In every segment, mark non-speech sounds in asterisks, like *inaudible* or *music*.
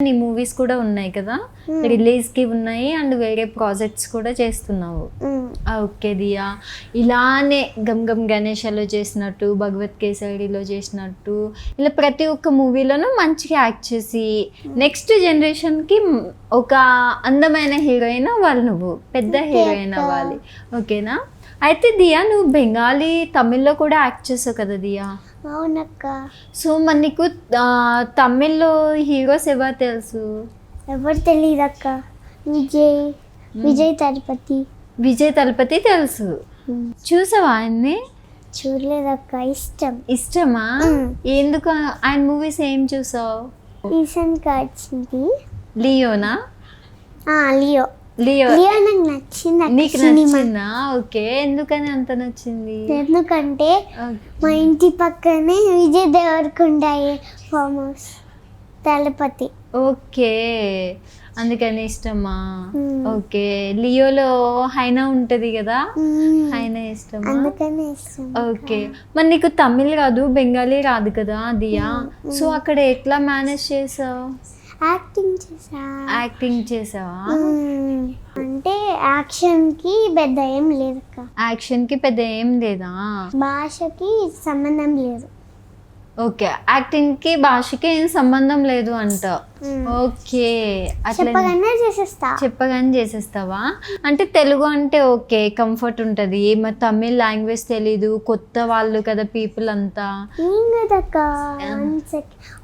నీ మూవీస్ కూడా ఉన్నాయి కదా? రిలీజ్కి ఉన్నాయి అండ్ వేరే ప్రాజెక్ట్స్ కూడా చేస్తున్నావు. ఆ, ఓకే దియా. ఇలానే గమ్ గమ్ గణేషలో చేసినట్టు భగవత్ కేసరిలో చేసినట్టు ఇలా ప్రతి ఒక్క మూవీలోనూ మంచిగా యాక్ట్ చేసి నెక్స్ట్ జనరేషన్కి ఒక అందమైన హీరోయిన్ అవ్వాలి నువ్వు. పెద్ద హీరోయిన్. అవ్వాలి ఓకేనా? అయితే దియా నువ్వు బెంగాలీ తమిళ్ళో కూడా యాక్ట్ చేసావు కదా దియా? అవునక్క. సో మరి నీకు తమిళ్ళో హీరోస్ ఎవరు తెలుసు? ఎవరు తెలియదు అక్క విజయ్ విజయ్ తిరుపతి విజయ్ తలపతి తెలుసు. చూసావా ఆయన్ని? చూడలేదక్క ఇష్టం. ఇష్టమా. ఎందుకు? ఆయన మూవీస్ ఏం చూసావు? రీసెంట్గా వచ్చింది. లియోనా? లియో. లియో. లియో నాకు నచ్చింది అక్క నీకు సినిమా. నచ్చిందా? ఓకే. ఎందుకని అంత నచ్చింది? ఎందుకంటే. మా ఇంటి పక్కనే Vijay Deverakonda farm house Thalapathy. Okay. అందుకని ఇష్టమా? మ్మ్. ఓకే. లియోలో హైనా ఉంటది కదా? మ్మ్. హైనా ఇష్టమా? అందుకనే ఇష్టం. ఓకే. మరి నీకు తమిళ్ రాదు బెంగాలీ రాదు కదా దియా? సో అక్కడ ఎట్లా మేనేజ్ చేసావు? యాక్టింగ్ చేసా యాక్టింగ్ చేసావా. అంటే యాక్షన్కి పెద్ద ఏం లేదు యాక్షన్కి పెద్ద ఏం లేదా? భాషకి సంబంధం లేదు. ఓకే. యాక్టింగ్కి భాషకి ఏం సంబంధం లేదు అంట. ఓకే. అట్లా చెప్పగానే చేసేస్తా. చెప్పగానే చేసేస్తావా? అంటే తెలుగు అంటే ఓకే కంఫర్ట్ ఉంటుంది. మరి తమిళ్ లాంగ్వేజ్ తెలీదు కొత్త వాళ్ళు కదా పీపుల్ అంతా. ఏం కదక్క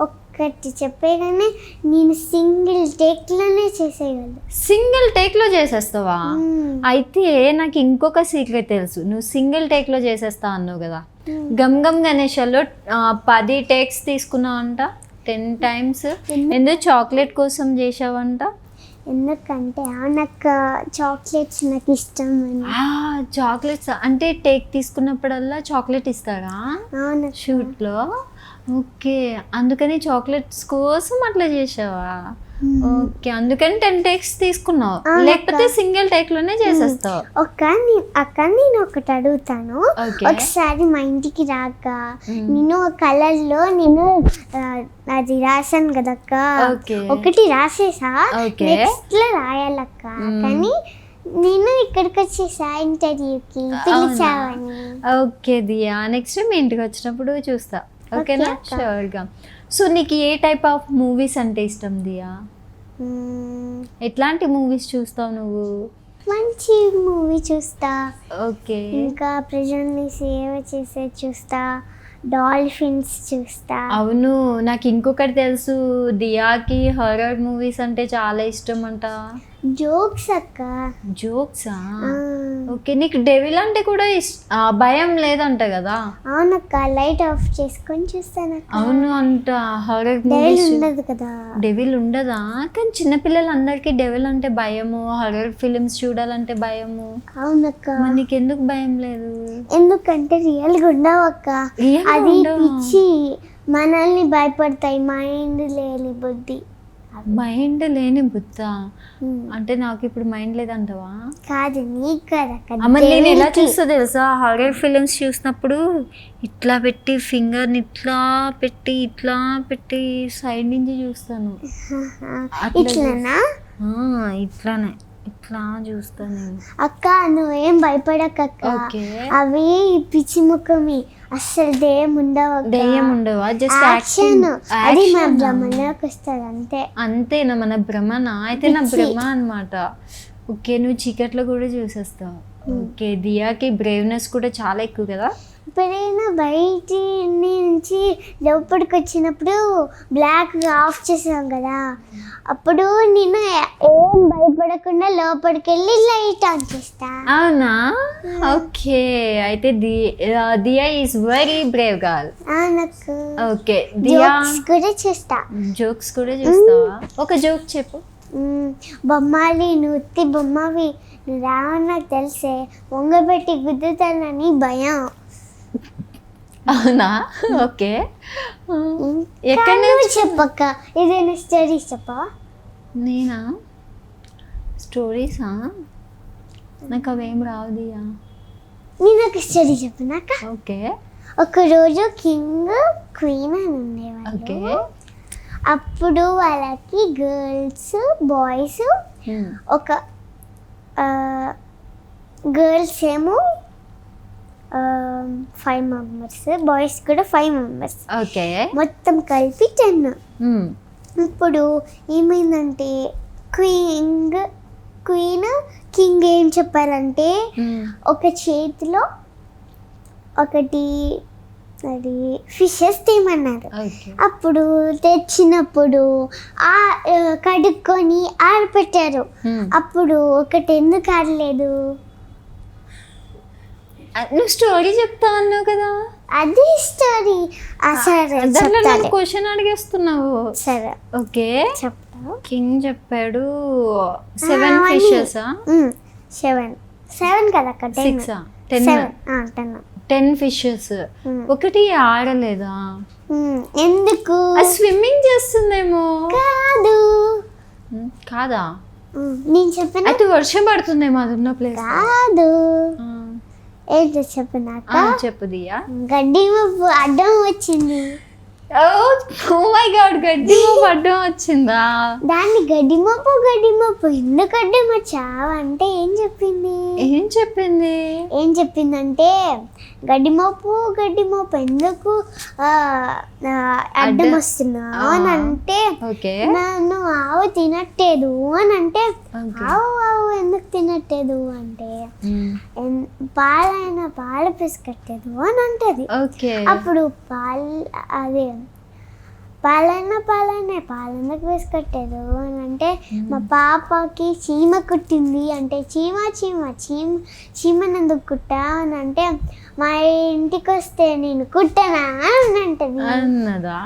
ఒక్కటి చెప్పేగానే నేను సింగిల్ టేక్లోనే చేసేయగలను. సింగిల్ టేక్లో చేసేస్తావా. అయితే నాకు ఇంకొక సీక్రెట్ తెలుసు. నువ్వు సింగిల్ టేక్లో చేసేస్తా అన్నావు కదా. గమ్ గమ్ గణేషల్లో ఆ, పది టేక్స్ తీసుకున్నావు అంట టెన్ టైమ్స్ ఎందుకు చాక్లెట్ కోసం చేసావంట ఎందుకంటే అవునక్క చాక్లెట్స్ నాకు ఇష్టం చాక్లెట్స్. అంటే టేక్ తీసుకున్నప్పుడల్లా చాక్లెట్ ఇస్తారా? షూట్లో? ఓకే. అందుకని చాక్లెట్స్ కోసం అట్లా చేసావా. ఓకే అందుకని టెన్ టేక్స్ తీసుకున్నావు. లేకపోతే సింగిల్ టేక్లోనే చేసేస్తావు. ఒక్క నీ- అక్క నేను ఒకటి అడుగుతాను. ఒకసారి మా ఇంటికి రాక. నేను కలర్లో నేను అది రాశాను కదక్క ఒకటి రాసేసా. నెక్స్ట్లో రాయాలక్క మ్మ్. కానీ నేను ఇక్కడికి వచ్చేసా ఇంటర్వ్యూకి. పిలిచావని. ఓకే దియా. నెక్స్ట్ మీ ఇంటికి వచ్చినప్పుడు చూస్తా. ఓకేనా. షూర్గా సో నీకు ఏ టైప్ ఆఫ్ మూవీస్ అంటే ఇష్టం దియా. ఎట్లాంటి మూవీస్ చూస్తావు నువ్వు? మంచి మూవీ చూస్తా. ఓకే. ఇంకా ప్రజల్ని సేవ చేసే చూస్తా. డాల్ఫిన్స్ చూస్తా. అవును నాకు ఇంకొకటి తెలుసు దియాకి హర్రర్ మూవీస్ అంటే చాలా ఇష్టం అంట జోక్స్ అక్క. జోక్సా? ఓకే నీకు డెవిల్ అంటే కూడా ఆ, భయం లేదంట కదా? అవునక్క లైట్ ఆఫ్ చేసుకొని చూస్తానక్క. అవును అంట హర్రర్ డైలీ మూవీస్ ఉండదు కదా. డెవిల్ ఉండదా? కానీ చిన్నపిల్లలందరికీ డెవిల్ అంటే భయము హర్రర్ ఫిలిమ్స్ చూడాలంటే భయము. అవునక్క. మరి నీకు ఎందుకు భయం లేదు? ఎందుకంటే రియల్గా ఉండవు అక్క అది? పిచ్చి మనల్ని భయపడతాయి మైండ్ లేని బుద్ధి. మైండ్ లేని బుద్ధ. అంటే నాకు ఇప్పుడు మైండ్ లేదంటవా? కాదు నీకు కదక్క అమ్మ నేను ఎలా. చూస్తా తెలుసా? హారర్ ఫిలిమ్స్ చూసినప్పుడు ఇట్లా పెట్టి ఫింగర్ని ఇట్లా పెట్టి ఇట్లా పెట్టి సైడ్ నుంచి చూస్తాను. ఇట్లానే. ఇట్లా చూస్తాను. అక్క నువ్వేం భయపడక అక్క అవి పిచ్చి ముఖమి. అస్సలు దెయ్యం ఉండవు. దెయ్యం ఉండవా? జస్ట్ యాక్షన్ అది మా బ్రహ్మలోకి వస్తుంది అంతే. అంతేనా మన భ్రమనా అయితే నా. భ్రమ అన్నమాట. ఓకే నువ్వు చీకట్లో కూడా చూసేస్తావు. ఓకే దియాకి బ్రేవ్నెస్ కూడా చాలా ఎక్కువ కదా? ఎప్పుడైనా బయట నుంచి లోపలికి వచ్చినప్పుడు బ్లాక్ ఆఫ్ చేసాం కదా. అప్పుడు నేను ఏం భయపడకుండా లోపలికి వెళ్ళి లైట్ ఆన్ చేస్తా. అవునా? ఓకే. అయితే Diya is very brave girl నాకు ఓకే. దియా జోక్స్ కూడా చేస్తా. జోక్స్ కూడా చూస్తావా? ఒక జోక్ చెప్పు. మ్మ్. బొమ్మాలి నువ్వు ఉత్తి బొమ్మవి. నువ్వు రావని నాకు తెలిసే. వంగబెట్టి గుద్దుతానని భయం. అవునా? ఓకే. ఎక్కడ కానీ నువ్వు చెప్పక్క. ఏదైనా స్టోరీస్ చెప్పవా నేనా? స్టోరీసా? నాకు అవేం రావు దియా నేను ఒక స్టోరీ చెప్పినాక ఓకే. ఒకరోజు కింగ్ క్వీన్ అని ఓకే. ఉండేవాళ్ళు అప్పుడు వాళ్ళకి గర్ల్స్ బాయ్స్ Hmm. ఒక గర్ల్స్ ఏమో ఫైవ్ మెంబర్స్ బాయ్స్ కూడా ఫైవ్ మెంబర్స్ ఓకే. మొత్తం కలిపి టెన్ Hmm. ఇప్పుడు ఏమైందంటే క్వీన్ క్వీన్ కింగ్ ఏం చెప్పారంటే Hmm. ఒక చేతిలో ఒకటి అది ఫిషెస్ తీయమన్నారు అప్పుడు తెచ్చినప్పుడు ఆ కడుక్కొని ఆరపెట్టారు. Hmm. అప్పుడు ఒకటి ఎందుకు ఆడలేదు? నువ్వు స్టోరీ చెప్తా అన్నావు కదా. అది స్టోరీ సరే దాంట్లో. క్వశ్చన్ అడిగేస్తున్నావు. సరే. ఓకే. చెప్తా. కింగ్ చెప్పాడు సెవెన్. ఫిషెస్ సెవెన్ సెవెన్ కదా అక్క six ten ten ten fishes ఒకటి ఆడలేదా? ఎందుకు? స్విమ్మింగ్ చేస్తుందేమో. కాదు. కాదా? నేను చెప్పిన అయితే వర్షం పడుతుందేమో అది ఉన్న ప్లేస్ కాదు. ఏంటో చెప్పినాక చెప్పు దియా. గడ్డి అడ్డం వచ్చింది. ఓ మై గాడ్ గడ్డి వచ్చిందా? దాన్ని గడ్డి మబ్బు గడ్డి మబ్బు ఎందుకు అడ్డం వచ్చావు అంటే ఏం చెప్పింది? ఏం చెప్పింది? ఏం చెప్పిందంటే గడ్డి మోపు గడ్డి మోపు ఎందుకు అడ్డం వస్తున్నావు అని అంటే నన్ను ఆవు తినట్టేదు అని అంటే. ఆవు ఆవు ఎందుకు తినట్టేదు అంటే పాలైన పాలు పిసుకట్టేదు అని అంటది. ఓకే. అప్పుడు పాలు అదే పాలైన పాలనే పాలెందుకు వేసుకట్టేదు అని అంటే మా పాపకి చీమ కుట్టింది అంటే చీమ చీమ చీమ చీమని ఎందుకు కుట్టా అని అంటే మా ఇంటికి వస్తే నేను కుట్టనా అని అంటది. అన్నదా?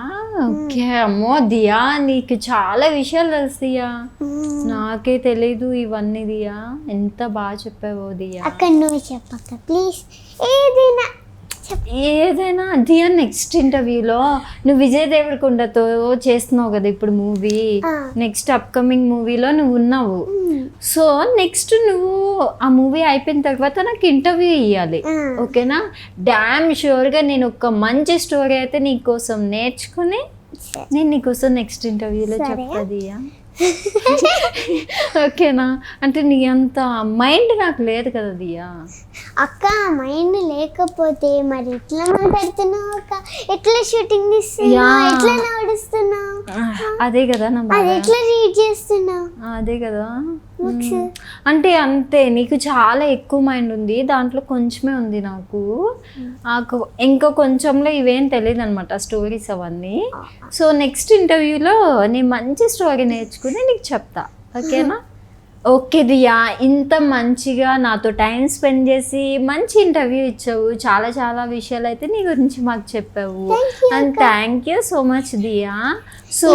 ఓకే అమ్మో దియా నీకు చాలా విషయాలు తెలుసు దియా మ్మ్. నాకే తెలీదు ఇవన్నీ దియా. ఎంత బాగా చెప్పావో దియా. అక్కడ నువ్వు చెప్పక్క ప్లీజ్. ఏదైనా ఏదైనా దియా నెక్స్ట్ ఇంటర్వ్యూలో నువ్వు విజయ్ దేవరకొండతో చేస్తున్నావు కదా ఇప్పుడు మూవీ. నెక్స్ట్ అప్కమింగ్ మూవీలో నువ్వు ఉన్నావు. సో నెక్స్ట్ నువ్వు ఆ మూవీ అయిపోయిన తర్వాత నాకు ఇంటర్వ్యూ ఇవ్వాలి. ఓకేనా డ్యామ్ షూర్గా నేను ఒక మంచి స్టోరీ అయితే నీకోసం నేర్చుకుని. నేను నీకోసం నెక్స్ట్ ఇంటర్వ్యూలో సరే. *laughs* ఓకేనా? అంటే నీ అంత మైండ్ నాకు లేదు కదా దియా. అక్క మైండ్ లేకపోతే మరి ఎట్లా మాట్లాడుతున్నావు అక్క? ఎట్లా షూటింగ్ తీస్తున్నావు యా. ఎట్లా నడుస్తున్నావు అదే కదా అది ఎట్లా రీడ్ చేస్తున్నావు? అదే కదా. అంటే అంతే నీకు చాలా ఎక్కువ మైండ్ ఉంది దాంట్లో కొంచెమే ఉంది నాకు. నాకు ఇంకా కొంచెంలో ఇవేం తెలియదు అనమాట స్టోరీస్ అవన్నీ సో నెక్స్ట్ ఇంటర్వ్యూలో నేను మంచి స్టోరీ నేర్చుకుని నీకు చెప్తా ఓకేనా? *laughs* ఓకే దియా ఇంత మంచిగా నాతో టైం స్పెండ్ చేసి మంచి ఇంటర్వ్యూ ఇచ్చావు. చాలా చాలా విషయాలు అయితే నీ గురించి మాకు చెప్పావు. And thank you so much Diya so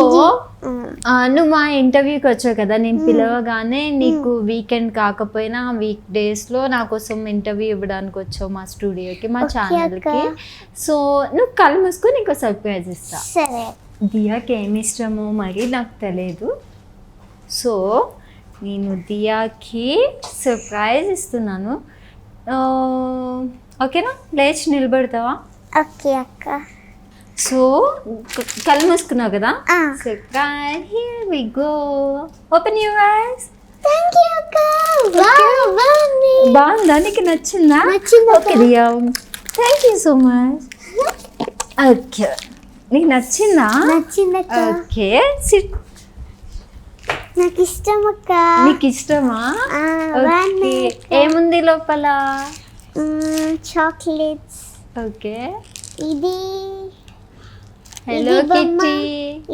నువ్వు మా ఇంటర్వ్యూకి వచ్చావు కదా నేను పిలవగానే నీకు వీకెండ్ కాకపోయినా వీక్ డేస్లో నా కోసం ఇంటర్వ్యూ ఇవ్వడానికి వచ్చావు మా స్టూడియోకి మా ఛానల్కి. సో నువ్వు కళ్ళు మూసుకొని నీకు సర్ప్రైజ్ ఇస్తా. దియాకి ఏమి ఇష్టమో మరి నాకు తెలియదు సో నేను దియాకి సర్ప్రైజ్ ఇస్తున్నాను. ఓకేనా? లేచి నిలబడతావా? ఓకే అక్క. సో కళ్ళు మూసుకున్నావు కదా. Surprise here we go open your eyes thank you అక్క. బాగుంది. నీకు నచ్చిందా? నచ్చింది. Okay Diya. Thank you so much okay నీకు నచ్చిందా? నచ్చింది ఓకే సిట్ నాకు ఇష్టం అక్క నీకు ఇష్టమా ఓకే ఏముంది లోపల? చాక్లెట్స్. ఓకే. ఇది హలో. కిట్టి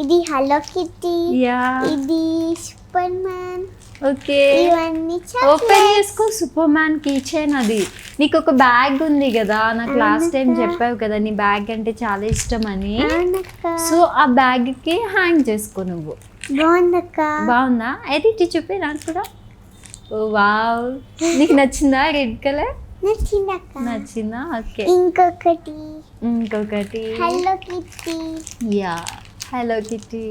ఇది హలో కిట్టి యా ఇది సూపర్ మ్యాన్ ఓకే. ఇవన్నీ ఓపెన్ చేసుకో సూపర్ మ్యాన్ కీచైన్ అది. నీకు ఒక బ్యాగ్ ఉంది కదా నాకు లాస్ట్ టైం. చెప్పావు కదా నీ బ్యాగ్ అంటే చాలా ఇష్టం అని. సో ఆ బ్యాగ్కి హ్యాంగ్ చేసుకో నువ్వు. బాగుందక్క. బాగుందా? అయితే ఇటు చూపి నాకు కూడా. Oh wow. నీకు నచ్చిందా రెడ్ కలర్? నచ్చిందక్క. నచ్చిందా? ఓకే. ఇంకొకటి. ఇంకొకటి. Hello kitty yeah. Hello kitty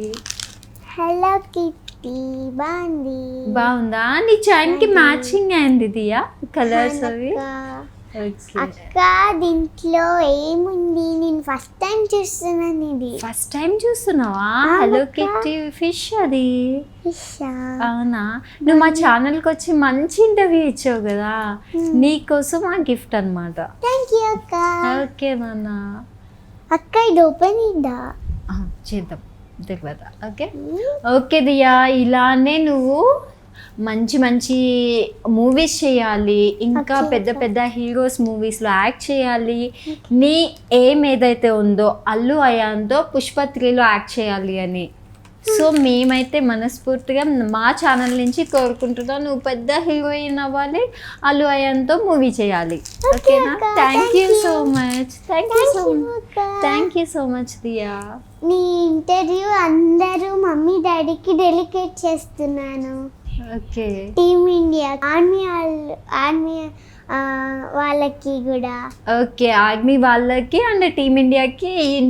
hello kitty బాగుంది. బాగుందా? నీ చైన్కి మ్యాచింగ్ అయింది దియా కలర్స్ అవి. అక్క దీంట్లో ఏముంది? ఫస్ట్ టైం చూస్తున్నాను ఇది ఫస్ట్ టైం చూస్తున్నావా? హలో. కిట్టి ఫిష్ అది. అవునా? నువ్వు మా ఛానల్కి వచ్చి మంచి ఇంటర్వ్యూ ఇచ్చావు కదా. Hmm. నీకోసం ఆ గిఫ్ట్ అనమాట థ్యాంక్ యూ అక్క. ఓకే నాన్న. అక్క ఇది ఓపెన్ ఆ, చేద్దాం. తర్వాత ఓకే? ఓకే దియా ఇలానే నువ్వు మంచి మంచి మూవీస్ చేయాలి. ఇంకా పెద్ద. పెద్ద హీరోస్ మూవీస్లో యాక్ట్ చేయాలి. నీ ఏం ఏదైతే ఉందో అల్లు అయాన్తో పుష్ప త్రీలో యాక్ట్ చేయాలి అని. సో మేమైతే మనస్ఫూర్తిగా మా ఛానల్ నుంచి కోరుకుంటున్నాం నువ్వు పెద్ద హీరోయిన్ అవ్వాలి అల్లు అయాన్తో మూవీ చేయాలి. ఓకేనా? Thank you. So much thank you so much thank you so much Diya నీ ఇంటర్వ్యూ అందరూ మమ్మీ డాడీకి డెలికేట్ చేస్తున్నాను. ఓకే. టీమ్ ఇండియా ఆర్మీ వాళ్ళు ఆర్మీ వాళ్ళకి కూడా. ఓకే ఆర్మీ వాళ్ళకి అండ్ టీమ్ ఇండియాకి ఈ